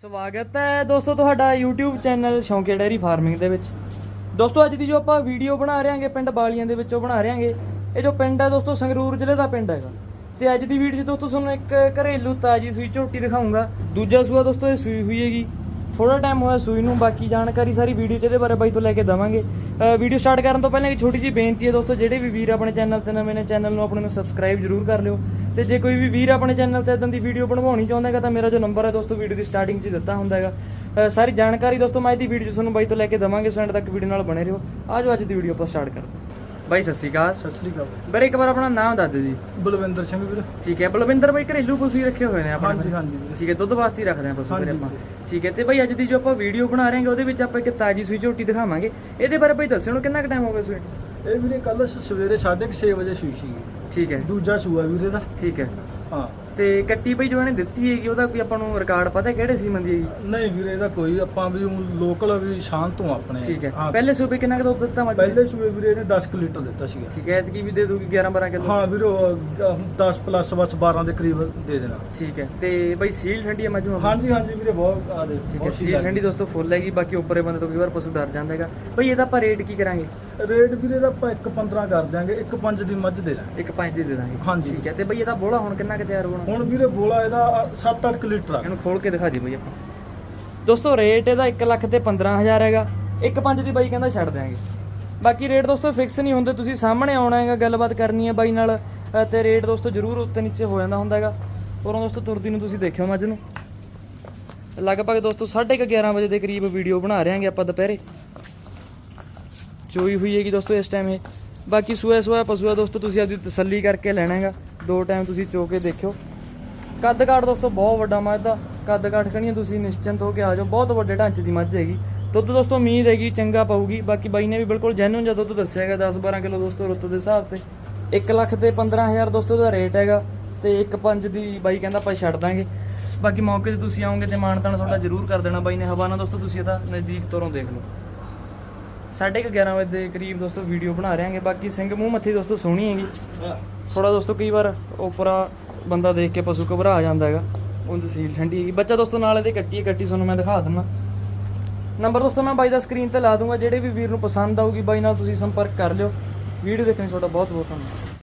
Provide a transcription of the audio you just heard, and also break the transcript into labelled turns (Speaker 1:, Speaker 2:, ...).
Speaker 1: ਸਵਾਗਤ ਹੈ ਦੋਸਤੋ ਤੁਹਾਡਾ YouTube ਚੈਨਲ ਸ਼ੌਂਕੀ ਡੈਰੀ ਫਾਰਮਿੰਗ ਦੇ ਵਿੱਚ। ਦੋਸਤੋ ਅੱਜ ਦੀ ਜੋ ਆਪਾਂ ਵੀਡੀਓ ਬਣਾ ਰਹੇ ਹਾਂਗੇ ਪਿੰਡ ਬਾਲੀਆਂ ਦੇ ਵਿੱਚੋਂ ਬਣਾ ਰਹੇ ਹਾਂਗੇ ਇਹ ਜੋ ਪਿੰਡ ਹੈ ਦੋਸਤੋ, ਸੰਗਰੂਰ ਜ਼ਿਲ੍ਹੇ ਦਾ ਪਿੰਡ ਹੈਗਾ। ਤੇ ਅੱਜ ਦੀ ਵੀਡੀਓ 'ਚ ਦੋਸਤੋ ਤੁਹਾਨੂੰ ਇੱਕ ਘਰੇਲੂ ਤਾਜੀ ਸੂਈ ਝੋਟੀ ਦਿਖਾਉਂਗਾ ਦੂਜਾ ਸੂਆ ਦੋਸਤੋ, ਇਹ ਸੂਈ ਹੋਈ ਹੈਗੀ। ਥੋੜਾ ਟਾਈਮ ਹੋਇਆ ਸੂਈ ਨੂੰ, ਬਾਕੀ ਜਾਣਕਾਰੀ ਸਾਰੀ ਵੀਡੀਓ 'ਚ ਇਹਦੇ ਬਾਰੇ ਬਾਈ ਤੋਂ ਲੈ ਕੇ ਦਵਾਂਗੇ। ਵੀਡੀਓ ਸਟਾਰਟ ਕਰਨ ਤੋਂ ਪਹਿਲਾਂ ਇੱਕ ਛੋਟੀ ਜਿਹੀ ਬੇਨਤੀ ਹੈ ਦੋਸਤੋ, ਜਿਹੜੇ ਵੀ ਵੀਰ ਆਪਣੇ ਚੈਨਲ ਤੇ ਨਵੇਂ ਨੇ, ਚੈਨਲ ਨੂੰ ਆਪਣੇ ਨੂੰ ਸਬਸਕ੍ਰਾਈਬ ਜਰੂਰ ਕਰ ਲਿਓ। ਤੇ ਜੇ ਕੋਈ ਵੀ ਵੀਰ ਆਪਣੇ ਚੈਨਲ ਤੇ ਇਦਾਂ ਦੀ ਵੀਡੀਓ ਬਣਵਾਉਣੀ ਚਾਹੁੰਦਾ ਹੈਗਾ, ਤਾਂ ਮੇਰਾ ਜੋ ਨੰਬਰ ਹੈ ਦੋਸਤੋ, ਵੀਡੀਓ ਦੀ ਸਟਾਰਟਿੰਗ 'ਚ ਦਿੱਤਾ ਹੁੰਦਾ ਹੈਗਾ। ਸਾਰੀ ਜਾਣਕਾਰੀ ਦੋਸਤੋ, ਮੈਂ ਇਹਦੀ ਵੀਡੀਓ 'ਚ ਤੁਹਾਨੂੰ ਬਾਈ ਤੋਂ ਲੈ ਕੇ ਦਵਾਂਗੇ ਸੋ ਐਂਡ ਤੱਕ ਵੀਡੀਓ ਨਾਲ ਬਣੇ ਰਹੋ। ਆਜੋ ਅੱਜ ਦੀ ਵੀਡੀਓ ਆਪਾਂ ਸਟਾਰਟ ਕਰਦੇ ਹਾਂ। ਬਾਈ ਸਤਿ ਸ਼੍ਰੀ ਅਕਾਲ।
Speaker 2: ਸਤਿ ਸ੍ਰੀ ਅਕਾਲ।
Speaker 1: ਵੀਰੇ ਇੱਕ ਵਾਰ ਆਪਣਾ ਨਾਮ ਦੱਸ ਦਿਓ ਜੀ।
Speaker 2: ਬਲਵਿੰਦਰ ਸਿੰਘ ਵੀਰ।
Speaker 1: ਠੀਕ ਹੈ ਬਲਵਿੰਦਰ ਬਾਈ ਘਰੇਲੂ ਪਸ਼ੂ ਰੱਖੇ ਹੋਏ ਨੇ ਆਪਣੇ
Speaker 2: ਹਾਂਜੀ? ਹਾਂਜੀ ਵੀਰ।
Speaker 1: ਠੀਕ ਹੈ ਦੁੱਧ ਵਾਸਤੇ ਹੀ ਰੱਖਦੇ ਆ ਪਸ਼ੂ ਵੀਰੇ ਆਪਾਂ। ਠੀਕ ਹੈ ਤੇ ਬਾਈ ਅੱਜ ਦੀ ਜੋ ਆਪਾਂ ਵੀਡੀਓ ਬਣਾ ਰਹੇ ਹਾਂ ਉਹਦੇ ਵਿੱਚ ਆਪਾਂ ਇੱਕ ਤਾਜੀ ਸੂਈ ਝੋਟੀ ਦਿਖਾਵਾਂਗੇ। ਇਹਦੇ ਬਾਰੇ ਬਾਈ ਦੱਸਿਓ ਕਿੰਨਾ ਕੁ ਟਾਈਮ ਹੋ ਗਿਆ ਸੂਈ?
Speaker 2: ਇਹ ਵੀਰੇ ਕੱਲ ਸਵੇਰੇ 6:30 ਵਜੇ ਸੂਈ ਸੀ
Speaker 1: ਠੀਕ ਹੈ।
Speaker 2: ਦੂਜਾ ਸੂਆ ਵੀਰੇ ਦਾ।
Speaker 1: ਠੀਕ ਹੈ।
Speaker 2: ਹਾਂ।
Speaker 1: ਤੇ ਕੱਟੀ ਬਈ ਜੋ ਇਹਨੇ ਦਿੱਤੀ ਹੈਗੀ ਉਹਦਾ ਕੋਈ ਆਪਾਂ ਨੂੰ ਰਿਕਾਰਡ ਪਤਾ ਕਿਹੜੇ ਸੀਮਨ ਦੀ ਹੈਗੀ
Speaker 2: ਨਹੀਂ ਵੀਰੇ ਇਹਦਾ ਕੋਈ ਆਪਾਂ ਵੀ ਲੋਕਲ ਵੀ ਸ਼ਾਂਤ ਤੋਂ ਆਪਣੇ।
Speaker 1: ਠੀਕ ਹੈ।
Speaker 2: ਹਾਂ।
Speaker 1: ਪਹਿਲੇ ਸੂਬੇ ਕਿੰਨਾ ਕੁ ਦੁੱਧ ਦਿੱਤਾ ਮੱਝ ਨੇ?
Speaker 2: ਪਹਿਲੇ ਸੂਏ ਵੀਰੇ ਇਹਨੇ 10 ਕੁ ਲੀਟਰ ਦਿੱਤਾ ਸੀਗਾ।
Speaker 1: ਠੀਕ ਹੈ ਐਤਕੀ ਵੀ ਦੇ ਦੂਗੀ 11 12 ਕਿਲੋ?
Speaker 2: ਹਾਂ ਵੀਰੇ ਉਹ, ਅਹ, 10 ਪਲੱਸ ਬਸ 12 ਦੇ ਕਰੀਬ ਦੇ ਦੇਣਾ।
Speaker 1: ਠੀਕ ਹੈ ਤੇ ਬਈ ਸੀਲ ਠੰਡੀ ਹੈ ਮੱਝ ਨੂੰ?
Speaker 2: ਹਾਂਜੀ ਹਾਂਜੀ ਵੀਰੇ ਬਹੁਤ ਆ ਦੇ
Speaker 1: ਠੀਕ ਹੈ
Speaker 2: ਬਹੁਤ
Speaker 1: ਸੀਲ ਠੰਡੀ ਦੋਸਤੋ ਫੁੱਲ ਹੈਗੀ ਬਾਕੀ ਉੱਪਰੇ ਬੰਦੇ ਤੋਂ ਕਈ ਵਾਰ ਪਸ਼ੂ ਡਰ ਜਾਂਦਾ ਹੈਗਾ। ਬਈ ਇਹਦਾ ਆਪਾਂ ਰੇਟ ਕੀ ਕਰਾਂਗੇ?
Speaker 2: ਰੇਟ ਵੀਰੇ ਦਾ ਆਪਾਂ 1.15 ਕਰ ਦਿਆਂਗੇ 1.5 ਦੀ ਮੱਝ ਦੇ ਦਾਂਗੇ।
Speaker 1: ਇੱਕ ਪੰਜ ਦੀ ਦੇ ਦਾਂਗੇ।
Speaker 2: ਹਾਂਜੀ।
Speaker 1: ਠੀਕ ਹੈ ਤੇ ਬਈ ਇਹਦਾ ਬੋਲਾ ਹੁਣ ਕਿੰਨਾ ਕੁ ਤਿਆਰ ਹੋਣਾ?
Speaker 2: ਹੁਣ ਵੀਰੇ ਬੋਲਾ ਇਹਦਾ 7-8 ਲੀਟਰ ਆ।
Speaker 1: ਇਹਨੂੰ ਖੋਲ ਕੇ ਦਿਖਾ ਦੀ ਬਈ ਆਪਾਂ। ਦੋਸਤੋ ਰੇਟ ਇਹਦਾ 1 ਲੱਖ ਤੇ 15000 ਹੈਗਾ। 1.5 ਦੀ ਬਾਈ ਕਹਿੰਦਾ ਛੱਡ ਦਿਆਂਗੇ। ਬਾਕੀ ਰੇਟ ਦੋਸਤੋ ਫਿਕਸ ਨਹੀਂ ਹੁੰਦੇ, ਤੁਸੀਂ ਸਾਹਮਣੇ ਆਉਣਾ ਹੈਗਾ, ਗੱਲਬਾਤ ਕਰਨੀ ਹੈ ਬਾਈ ਨਾਲ ਤੇ ਰੇਟ ਦੋਸਤੋ ਜ਼ਰੂਰ ਉੱਤੇ ਨੀਚੇ ਹੋ ਜਾਂਦਾ ਹੁੰਦਾ ਹੈਗਾ। ਉਰੋਂ ਦੋਸਤੋ, ਤੁਰਦੀ ਨੂੰ ਤੁਸੀਂ ਦੇਖਿਓ ਮੱਝ ਨੂੰ। ਲਗਭਗ ਦੋਸਤੋ 11:30 ਵਜੇ ਦੇ ਕਰੀਬ ਵੀਡੀਓ ਬਣਾ ਰਹੇ ਹਾਂਗੇ ਆਪਾਂ ਦੁਪਹਿਰੇ। ਚੋਈ ਹੋਈ ਹੈਗੀ ਦੋਸਤੋ ਇਸ ਟਾਈਮ ਇਹ। ਬਾਕੀ ਸੂਆ ਸੂਆ ਪਸ਼ੂਆ ਦੋਸਤੋ, ਤੁਸੀਂ ਆਪਦੀ ਤਸੱਲੀ ਕਰਕੇ ਲੈਣਾ ਹੈਗਾ। ਦੋ ਟਾਈਮ ਤੁਸੀਂ ਚੋ ਕੇ ਦੇਖਿਓ। ਕੱਦ ਕਾਠ ਦੋਸਤੋ ਬਹੁਤ ਵੱਡਾ ਮੱਝ ਦਾ ਕੱਦ ਕਾਠ ਕਹਣੀਆਂ ਤੁਸੀਂ ਨਿਸ਼ਚਿੰਤ ਹੋ ਕੇ ਆ ਜਾਓ। ਬਹੁਤ ਵੱਡੇ ਢਾਂਚੇ ਦੀ ਮੱਝ ਹੈਗੀ। ਦੁੱਧ ਦੋਸਤੋ ਉਮੀਦ ਹੈਗੀ ਚੰਗਾ ਪਾਊਗੀ। ਬਾਕੀ ਬਾਈ ਨੇ ਵੀ ਬਿਲਕੁਲ ਜੈਨੂਨ ਜਿਹਾ ਦੁੱਧ ਦੱਸਿਆ ਹੈਗਾ 10 12 ਕਿਲੋ ਦੋਸਤੋ ਰੁੱਤ ਦੇ ਹਿਸਾਬ ਤੇ। 1 ਲੱਖ ਤੇ 15000 ਦੋਸਤੋ ਦਾ ਰੇਟ ਹੈਗਾ ਤੇ 1.5 ਦੀ ਬਾਈ ਕਹਿੰਦਾ ਆਪਾਂ ਛੱਡ ਦਾਂਗੇ। ਬਾਕੀ ਮੌਕੇ ਤੇ ਤੁਸੀਂ ਆਓਗੇ ਤੇ ਮਾਨਤਾਨ ਤੁਹਾਡਾ ਜ਼ਰੂਰ ਕਰ ਦੇਣਾ ਬਾਈ ਨੇ। ਹਵਾਨਾ ਦੋਸਤੋ ਤੁਸੀਂ ਇਹਦਾ ਨਜ਼ਦੀਕ ਤੋਰੋਂ ਦੇਖ ਲਓ। ਸਾਢੇ ਕੁ 11 ਵਜੇ ਦੇ ਕਰੀਬ ਦੋਸਤੋ ਵੀਡੀਓ ਬਣਾ ਰਹੇ ਹਾਂਗੇ। ਬਾਕੀ ਸਿੰਘ ਮੂੰਹ ਮੱਥੀ ਦੋਸਤੋ ਸੋਹਣੀ ਹੈਗੀ। ਥੋੜਾ ਦੋਸਤੋ ਕਈ ਵਾਰ ਉਪਰਾ ਬੰਦਾ ਦੇਖ ਕੇ ਪਸ਼ੂ ਘਬਰਾ ਜਾਂਦਾ ਹੈਗਾ। ਉਹਦੀ ਤਸੀਲ ਠੰਡੀ ਹੈਗੀ। ਬੱਚਾ ਦੋਸਤੋ, ਨਾਲ ਇਹਦੇ ਕੱਟੀ ਹੈ, ਕੱਟੀ ਤੁਹਾਨੂੰ ਮੈਂ ਦਿਖਾ ਦਿੰਦਾ। ਨੰਬਰ ਦੋਸਤੋ, ਮੈਂ ਬਾਈ ਦਾ ਸਕਰੀਨ ਤੇ ਲਾ ਦੂੰਗਾ। ਜਿਹੜੇ ਵੀ ਵੀਰ ਨੂੰ ਪਸੰਦ ਆਊਗੀ, ਬਾਈ ਨਾਲ ਤੁਸੀਂ ਸੰਪਰਕ ਕਰ ਲਿਓ। ਵੀਡੀਓ ਦੇਖਣ ਲਈ ਤੁਹਾਡਾ ਬਹੁਤ ਬਹੁਤ ਧੰਨਵਾਦ।